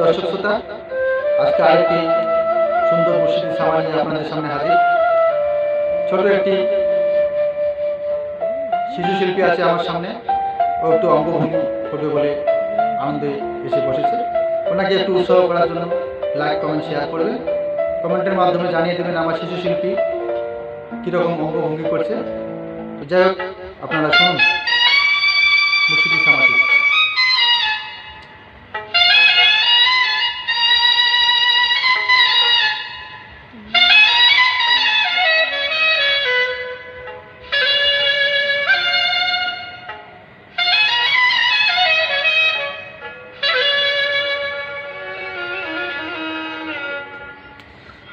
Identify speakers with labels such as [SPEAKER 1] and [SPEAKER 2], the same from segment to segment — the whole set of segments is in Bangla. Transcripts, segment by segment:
[SPEAKER 1] দর্শক শ্রোতা আজকে আরেকটি সুন্দর মসজিদ সামাল নিয়ে আপনাদের সামনে হাজির। ছোট একটি শিশু শিল্পী আছে আমার সামনে। ও একটু অঙ্গভঙ্গি করবে বলে আনন্দে এসে বসেছে। ওনাকে একটু উৎসাহ করার জন্য লাইক কমেন্ট শেয়ার করবেন। কমেন্টের মাধ্যমে জানিয়ে দেবেন আমার শিশু শিল্পী কীরকম অঙ্গভঙ্গি করছে। যাই হোক, আপনারা শুনুন। মুর্শিদি সামাজিক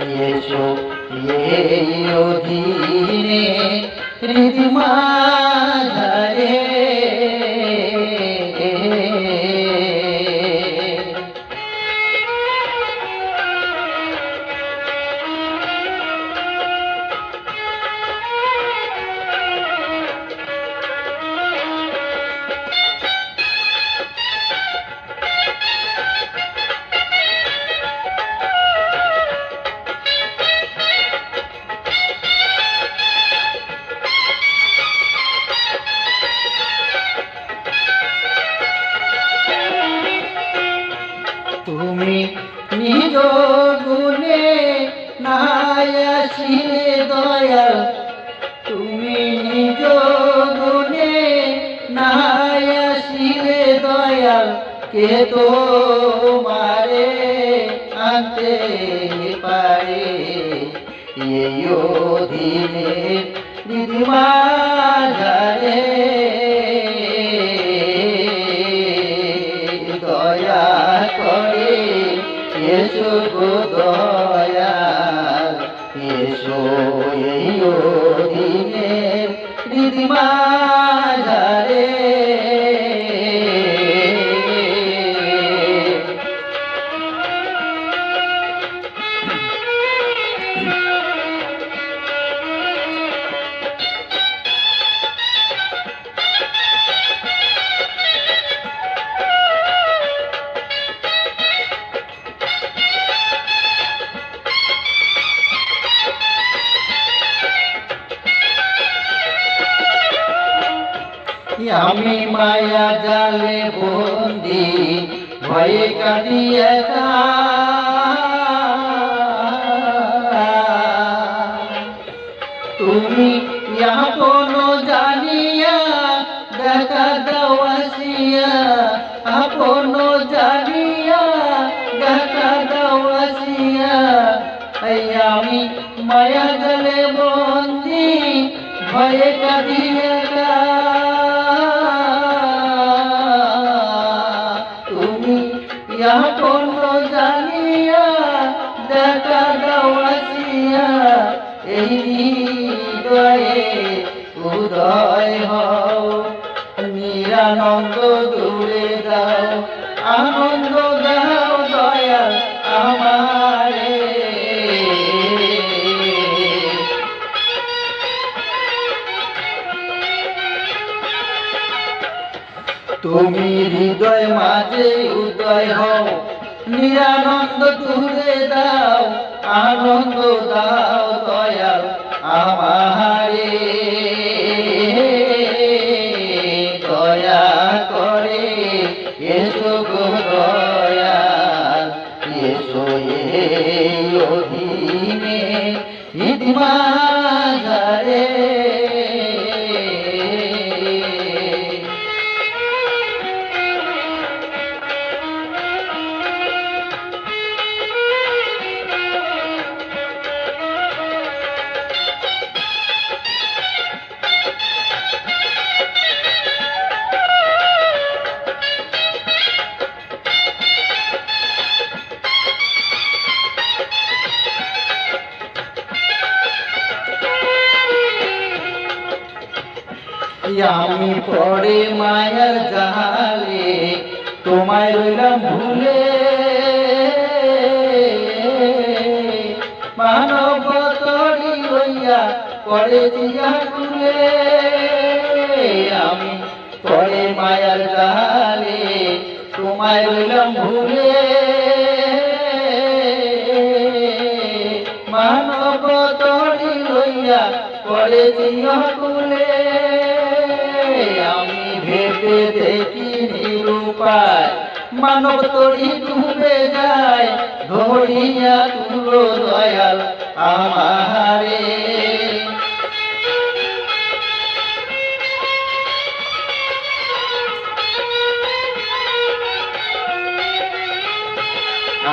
[SPEAKER 2] এসো অধীনে হৃদমাঝারে তুমি নিজ গুণে নায়াসিলে দয়াল। তুমি নিজ গুণে নায়াসিলে দয়াল। কে তো মারে আনতে পারে? এই অধীনে দিদিমা দয়া এসো গো দয়া এসো এই অধীনে দিদিমা ঝারে আমি মায়া জালে বন্দি, ভয়ে কাঁদি একা তুমি আপন জানিয়া দেখা দাওয়াসিয়া আপন জানিয়া দেখা দাওয়াসিয়া আমি মায়া জালে বন্দি, ভয়ে কাঁদি আপন জানিয়া দেখা দাওয়াসিয়া এই হৃদয়ে উদয় হও। নিরানন্দ দূরে দাও আনন্দ দাও দয়া আমারে। তুমি হৃদয় মাঝে উদয় হও। নিরানন্দ দূরে দাও আনন্দ দাও। রইলাম ভুলে মানব তরি হইয়া পড়েছি তুলে আমি পড়ে মায়ার জালে তোমায় রইলাম ভুলে। মানব তরি লইয়া পড়েছি কুলে আমি ভেবে দেখি নিরূপায় মানব তরি ডুবে যায়। ধরিয়া তুলো দয়াল আমারে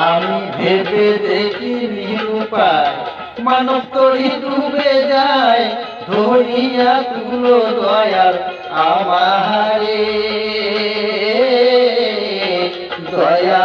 [SPEAKER 2] আমি ভেবে দেখি নিরূপায়, মানব তরি ডুবে যায়। ধরিয়া তুলো দয়াল আমারে দয়া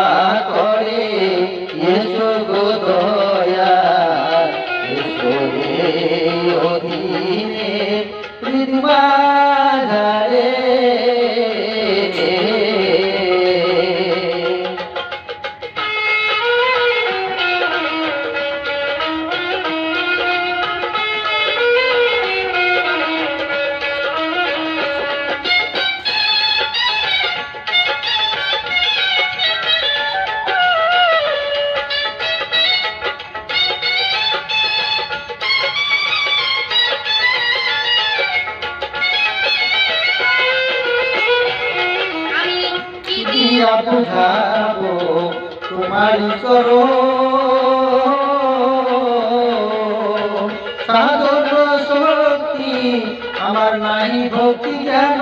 [SPEAKER 2] নাই ভক্তি যেন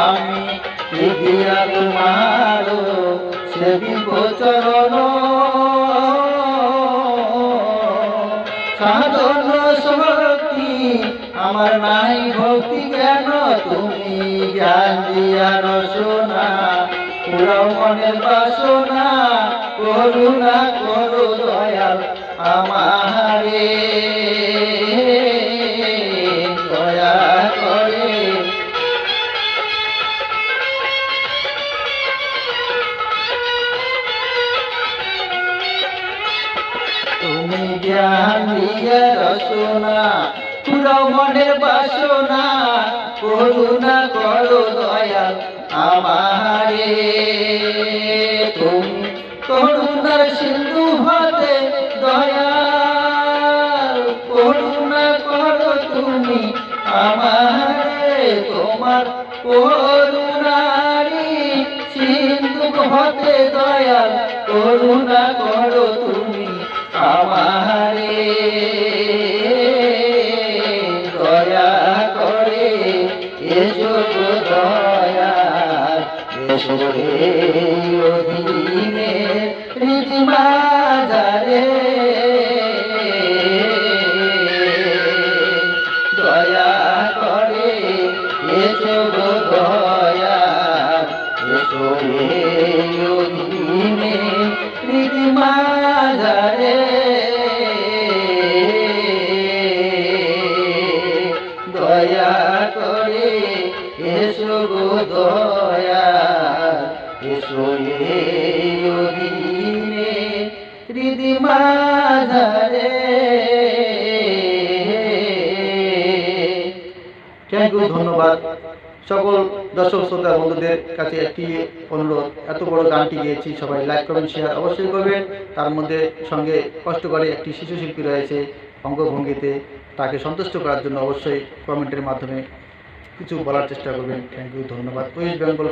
[SPEAKER 2] আমি দিয়া তোমার সেবিব চরণ? সাধন শক্তি আমার নাই ভক্তি কেন? তুমি জ্ঞান দিয়া রসনা পুরাও মনের বাসনা, করুণা, করো দয়াল আমারে। করো দয়াল আমারে। তুমি করুণার সিন্ধু হতে দয়াল, করুণা করো তুমি আমারে। তোমার করুণারি সিন্ধু হতে দয়াল, করুণা করো তুমি আমারে। অধীনে রীতিমাজারে দয়া
[SPEAKER 1] ধন্যবাদ। সকল দর্শক, শ্রোতা, বন্ধুদের কাছে একটি অনুরোধ। এত বড় গানটি গিয়েছি, সবাই লাইক করবেন শেয়ার অবশ্যই করবেন। তার মধ্যে সঙ্গে কষ্ট করে একটি শিশু শিল্পী রয়েছে, অঙ্গভঙ্গিতে। তাকে সন্তুষ্ট করার জন্য অবশ্যই কমেন্টের মাধ্যমে কিছু বলার চেষ্টা করবেন। থ্যাংক ইউ ধন্যবাদ। ওয়েস্ট বেঙ্গল